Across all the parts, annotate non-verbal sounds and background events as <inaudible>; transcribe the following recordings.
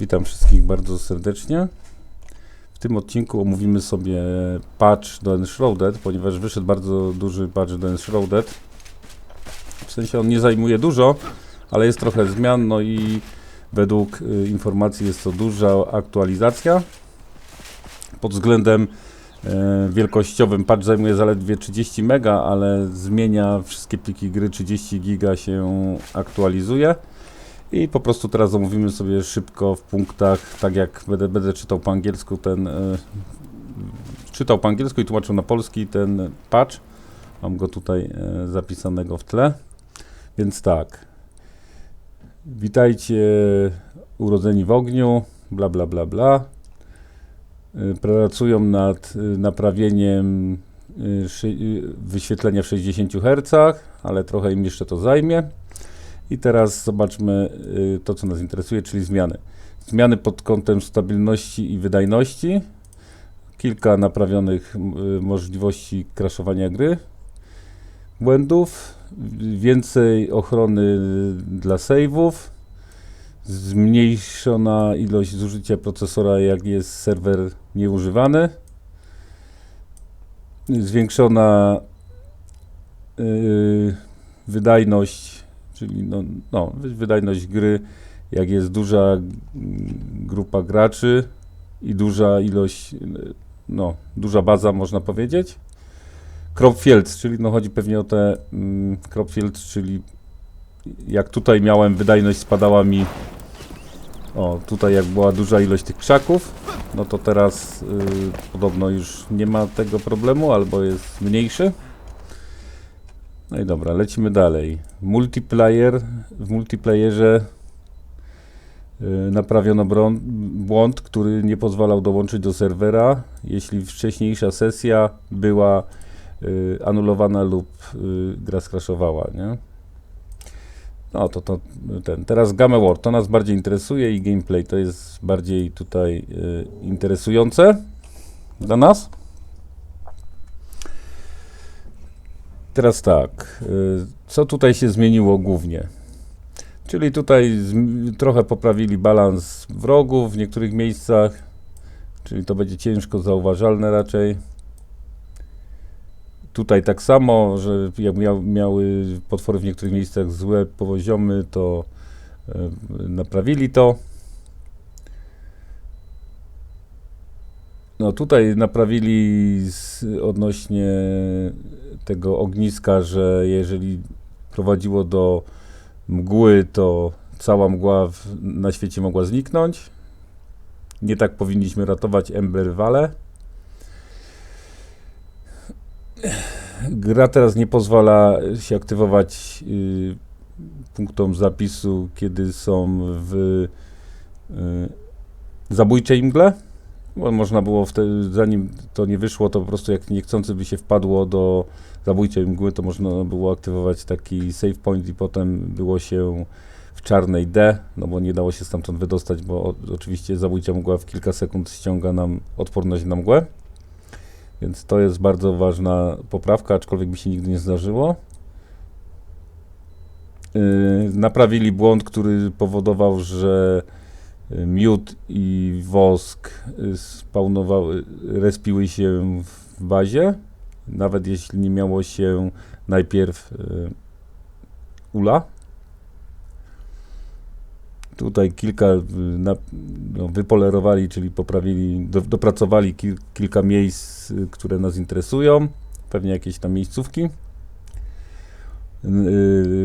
Witam wszystkich bardzo serdecznie. W tym odcinku omówimy sobie patch do Enshrouded, ponieważ wyszedł bardzo duży patch do Enshrouded. W sensie on nie zajmuje dużo, ale jest trochę zmian, no i według y, informacji jest to duża aktualizacja. Pod względem e, wielkościowym patch zajmuje zaledwie 30 mega, ale zmienia wszystkie pliki gry, 30 giga się aktualizuje. I po prostu teraz omówimy sobie szybko w punktach, tak jak będę, będę czytał po angielsku ten, e, czytał po angielsku i tłumaczył na polski ten patch. Mam go tutaj e, zapisanego w tle. Więc tak. Witajcie urodzeni w ogniu, bla bla bla bla. E, Pracują nad e, naprawieniem e, wyświetlenia w 60 Hz, ale trochę im jeszcze to zajmie. I teraz zobaczmy y, to, co nas interesuje, czyli zmiany. Zmiany pod kątem stabilności i wydajności. Kilka naprawionych y, możliwości crashowania gry. Błędów. Więcej ochrony dla save'ów. Zmniejszona ilość zużycia procesora, jak jest serwer nieużywany. Zwiększona y, wydajność czyli no, no, wy- wydajność gry, jak jest duża grupa graczy i duża ilość, no, duża baza, można powiedzieć. Cropfields, czyli no chodzi pewnie o te mm, czyli jak tutaj miałem wydajność spadała mi o, tutaj jak była duża ilość tych krzaków, no to teraz y, podobno już nie ma tego problemu, albo jest mniejszy. No i dobra, lecimy dalej. Multiplayer. W multiplayerze y, naprawiono błąd, który nie pozwalał dołączyć do serwera, jeśli wcześniejsza sesja była y, anulowana lub y, gra skraszowała, nie? No to, to ten. Teraz Game War, to nas bardziej interesuje i gameplay to jest bardziej tutaj interesujące dla nas. Teraz tak, y, co tutaj się zmieniło głównie? Czyli tutaj trochę poprawili balans wrogów w niektórych miejscach, czyli to będzie ciężko zauważalne raczej. Tutaj tak samo, że jak miał, miały potwory w niektórych miejscach złe poziomy, to y, naprawili to. No tutaj naprawili z, odnośnie tego ogniska, że jeżeli prowadziło do mgły, to cała mgła w, na świecie mogła zniknąć. Nie tak powinniśmy ratować Ember Valley. Gra teraz nie pozwala się aktywować y, punktom zapisu, kiedy są w y, zabójczej mgle. Bo można było wtedy, zanim to nie wyszło, to po prostu jak niechcący by się wpadło do zabójczej mgły, to można było aktywować taki save point i potem było się w czarnej D, no bo nie dało się stamtąd wydostać, bo oczywiście zabójcza mgła w kilka sekund ściąga nam odporność na mgłę. Więc to jest bardzo ważna poprawka, aczkolwiek mi się nigdy nie zdarzyło. Yy, naprawili błąd, który powodował, że miód i wosk y, spawnowały, respiły się w bazie, nawet jeśli nie miało się najpierw y, ula. Tutaj kilka y, na, no, wypolerowali, czyli poprawili, do, dopracowali kil, kilka miejsc, które nas interesują, pewnie jakieś tam miejscówki.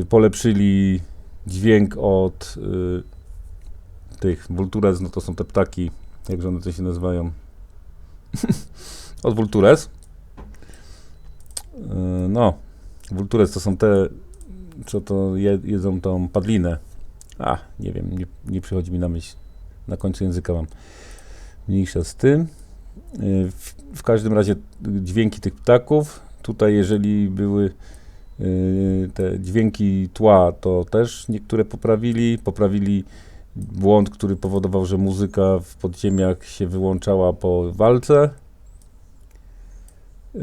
Polepszyli dźwięk od tych Vultures, no to są te ptaki, jakże one to się nazywają? <laughs> od Vultures. Y, no, Vultures to są te, co to je, jedzą tą padlinę. A, nie wiem, nie, nie przychodzi mi na myśl. Na końcu języka mam. Mniejsza z tym. Y, W, w każdym razie dźwięki tych ptaków. Tutaj, jeżeli były y, te dźwięki tła, to też niektóre poprawili. Poprawili błąd, który powodował, że muzyka w podziemiach się wyłączała po walce. Y,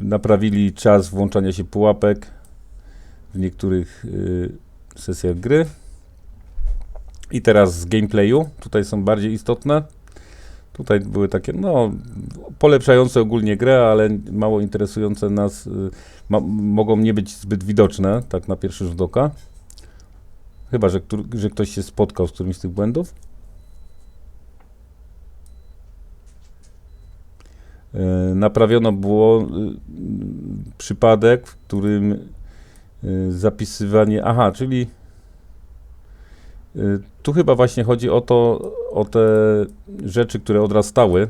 Naprawili czas włączania się pułapek w niektórych y, sesjach gry. I teraz z gameplayu, tutaj są bardziej istotne. Tutaj były takie, no, polepszające ogólnie grę, ale mało interesujące nas. y, Ma, mogą nie być zbyt widoczne, tak na pierwszy rzut oka. Chyba, że, że ktoś się spotkał z którymś z tych błędów. E, Naprawiono było y, przypadek, w którym y, zapisywanie. Aha, czyli tu chyba właśnie chodzi o to, o te rzeczy, które odrastały,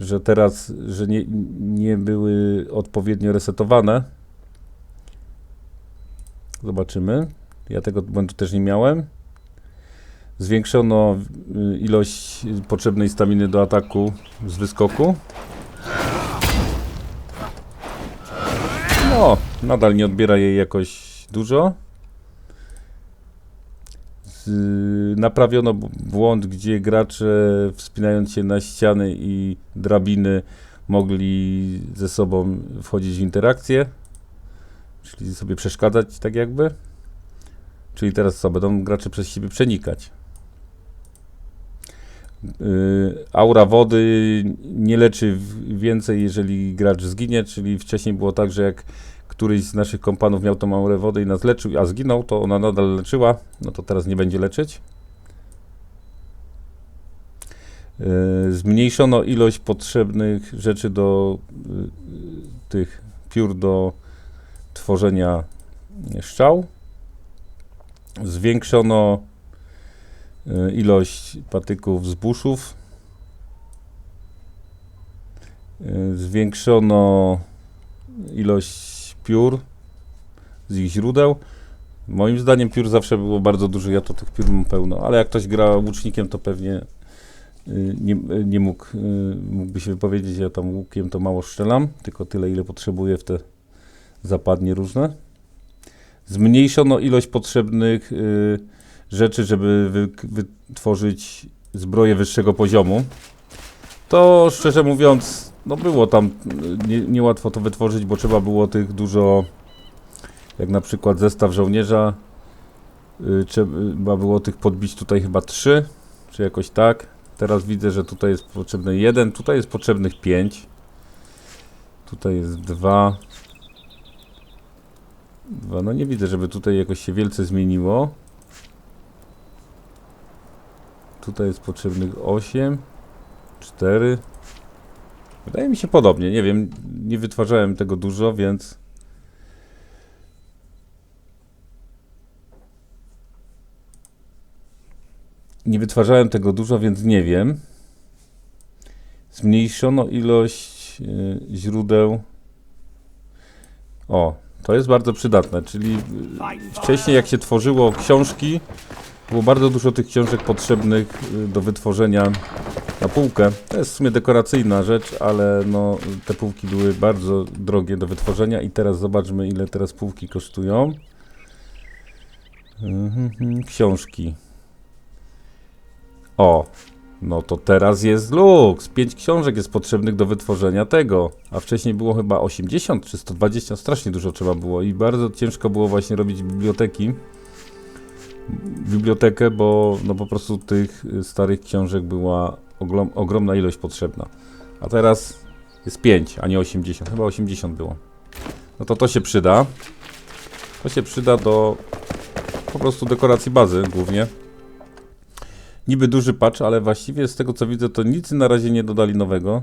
że teraz, że nie, nie były odpowiednio resetowane. Zobaczymy. Ja tego błędu też nie miałem. Zwiększono y, ilość potrzebnej staminy do ataku z wyskoku. No, nadal nie odbiera jej jakoś dużo. Z, naprawiono błąd, gdzie gracze wspinając się na ściany i drabiny mogli ze sobą wchodzić w interakcję, czyli sobie przeszkadzać tak jakby. Czyli teraz co, będą gracze przez siebie przenikać. Yy, aura wody nie leczy więcej, jeżeli gracz zginie, czyli wcześniej było tak, że jak któryś z naszych kompanów miał tą aurę wody i nas leczył, a zginął, to ona nadal leczyła, no to teraz nie będzie leczyć. Yy, Zmniejszono ilość potrzebnych rzeczy do yy, tych piór do tworzenia szczał. Zwiększono y, ilość patyków z. Y, Zwiększono ilość piór z ich źródeł. Moim zdaniem piór zawsze było bardzo dużo, ja to tych piór mam pełno, ale jak ktoś gra łucznikiem, to pewnie y, nie, nie mógł, mógłby się wypowiedzieć, ja tam łukiem to mało strzelam, tylko tyle, ile potrzebuję w te zapadnie różne. Zmniejszono ilość potrzebnych y, rzeczy, żeby wy, wytworzyć zbroję wyższego poziomu. To szczerze mówiąc, no było tam y, nie, niełatwo to wytworzyć, bo trzeba było tych dużo, jak na przykład zestaw żołnierza, y, trzeba było tych podbić tutaj chyba trzy, czy jakoś tak. Teraz widzę, że tutaj jest potrzebny jeden, tutaj jest potrzebnych pięć. Tutaj jest dwa. No nie widzę, żeby tutaj jakoś się wielce zmieniło. Tutaj jest potrzebnych 8, 4. Wydaje mi się podobnie, nie wiem, nie wytwarzałem tego dużo, więc... Nie wytwarzałem tego dużo, więc nie wiem. Zmniejszono ilość y, źródeł. O, to jest bardzo przydatne, czyli y, wcześniej jak się tworzyło książki, było bardzo dużo tych książek potrzebnych y, do wytworzenia na półkę. To jest w sumie dekoracyjna rzecz, ale no, te półki były bardzo drogie do wytworzenia i teraz zobaczmy ile teraz półki kosztują. Mhm, Książki. O, no to teraz jest luks. 5 książek jest potrzebnych do wytworzenia tego. A wcześniej było chyba 80 czy 120, strasznie dużo trzeba było i bardzo ciężko było właśnie robić biblioteki. Bibliotekę, bo no po prostu tych y, starych książek była ogromna ilość potrzebna. A teraz jest 5, a nie 80. Chyba 80 było. No to to się przyda. To się przyda do po prostu dekoracji bazy głównie. Niby duży patch, ale właściwie z tego co widzę, to nic na razie nie dodali nowego.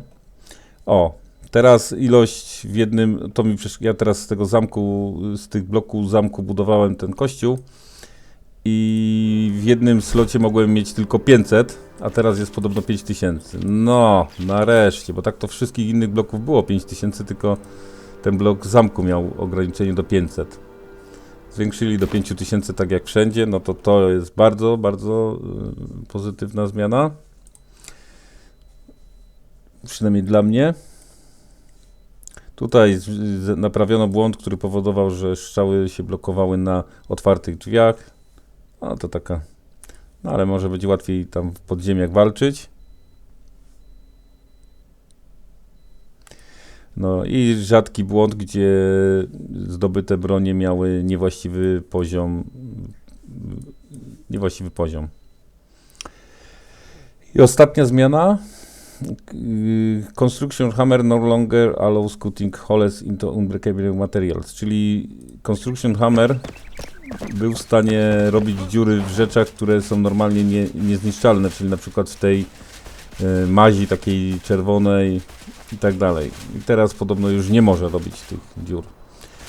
O, teraz ilość w jednym, to mi przecież, ja teraz z tego zamku, z tych bloków zamku budowałem ten kościół i w jednym slocie mogłem mieć tylko 500, a teraz jest podobno 5000. No, nareszcie, bo tak to wszystkich innych bloków było 5000, tylko ten blok zamku miał ograniczenie do 500 zwiększyli do 5000 tak jak wszędzie, no to to jest bardzo, bardzo y, pozytywna zmiana. Przynajmniej dla mnie. Tutaj naprawiono błąd, który powodował, że strzały się blokowały na otwartych drzwiach. No to taka. No ale może będzie łatwiej tam w podziemiach walczyć. No i rzadki błąd, gdzie zdobyte bronie miały niewłaściwy poziom. Niewłaściwy poziom. I ostatnia zmiana. Construction Hammer no longer allows cutting holes into unbreakable materials, czyli Construction Hammer był w stanie robić dziury w rzeczach, które są normalnie nie, niezniszczalne, czyli na przykład w tej y, mazi takiej czerwonej i tak dalej. I teraz podobno już nie może robić tych dziur.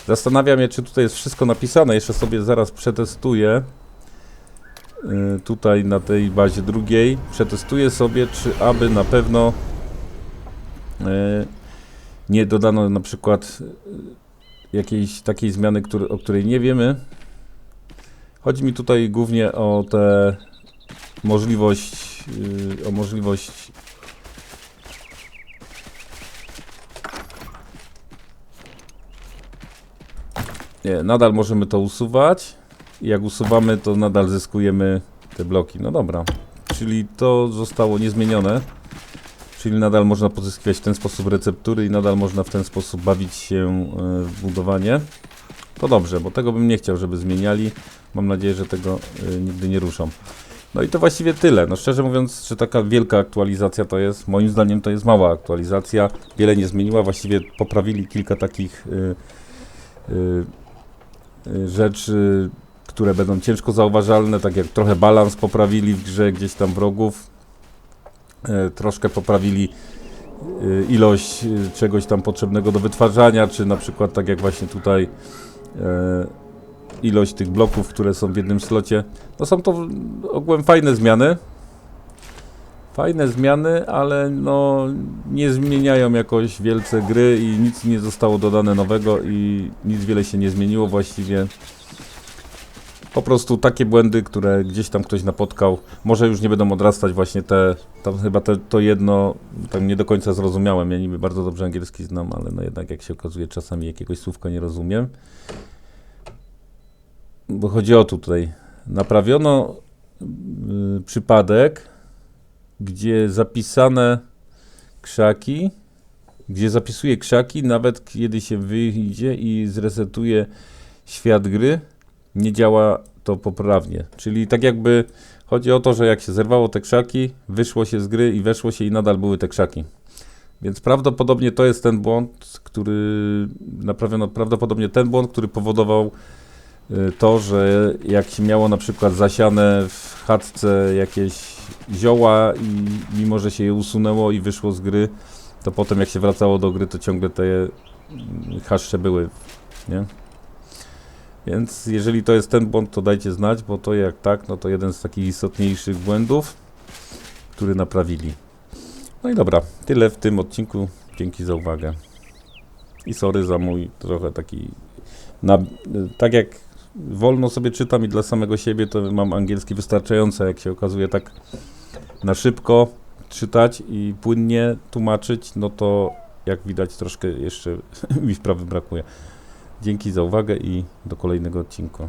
Zastanawiam się, czy tutaj jest wszystko napisane. Jeszcze sobie zaraz przetestuję. Y, Tutaj na tej bazie drugiej. Przetestuję sobie, czy aby na pewno y, nie dodano na przykład y, jakiejś takiej zmiany, o której nie wiemy. Chodzi mi tutaj głównie o tę możliwość, o możliwość Nie, nadal możemy to usuwać. Jak usuwamy, to nadal zyskujemy te bloki. No dobra. Czyli to zostało niezmienione. Czyli nadal można pozyskiwać w ten sposób receptury i nadal można w ten sposób bawić się e, w budowanie. To dobrze, bo tego bym nie chciał, żeby zmieniali. Mam nadzieję, że tego e, nigdy nie ruszą. No i to właściwie tyle. No szczerze mówiąc, że taka wielka aktualizacja to jest, moim zdaniem to jest mała aktualizacja. Wiele nie zmieniła, właściwie poprawili kilka takich y, y, y, rzeczy, które będą ciężko zauważalne, tak jak trochę balans poprawili w grze gdzieś tam wrogów, e, troszkę poprawili y, ilość y, czegoś tam potrzebnego do wytwarzania, czy na przykład tak jak właśnie tutaj ilość tych bloków, które są w jednym slocie. No są to ogółem fajne zmiany. Fajne zmiany, ale no nie zmieniają jakoś wielce gry i nic nie zostało dodane nowego i nic wiele się nie zmieniło właściwie. Po prostu takie błędy, które gdzieś tam ktoś napotkał, może już nie będą odrastać właśnie te, tam chyba te, to jedno, tam nie do końca zrozumiałem, ja niby bardzo dobrze angielski znam, ale no jednak jak się okazuje czasami jakiegoś słówka nie rozumiem. Bo chodzi o tutaj, naprawiono y, przypadek, gdzie zapisane krzaki, gdzie zapisuje krzaki, nawet kiedy się wyjdzie i zresetuje świat gry, nie działa to poprawnie. Czyli tak jakby chodzi o to, że jak się zerwało te krzaki, wyszło się z gry i weszło się i nadal były te krzaki. Więc prawdopodobnie to jest ten błąd, który naprawiono, prawdopodobnie ten błąd, który powodował y, to, że jak się miało na przykład zasiane w chatce jakieś zioła i mimo, że się je usunęło i wyszło z gry, to potem jak się wracało do gry, to ciągle te mm, haszcze były, nie? Więc jeżeli to jest ten błąd, to dajcie znać, bo to jak tak, no to jeden z takich istotniejszych błędów, który naprawili. No i dobra, tyle w tym odcinku. Dzięki za uwagę. I sorry za mój trochę taki. Na, tak jak wolno sobie czytam i dla samego siebie, to mam angielski wystarczająco, jak się okazuje, tak na szybko czytać i płynnie tłumaczyć, no to jak widać, troszkę jeszcze <laughs> mi wprawy brakuje. Dzięki za uwagę i do kolejnego odcinku.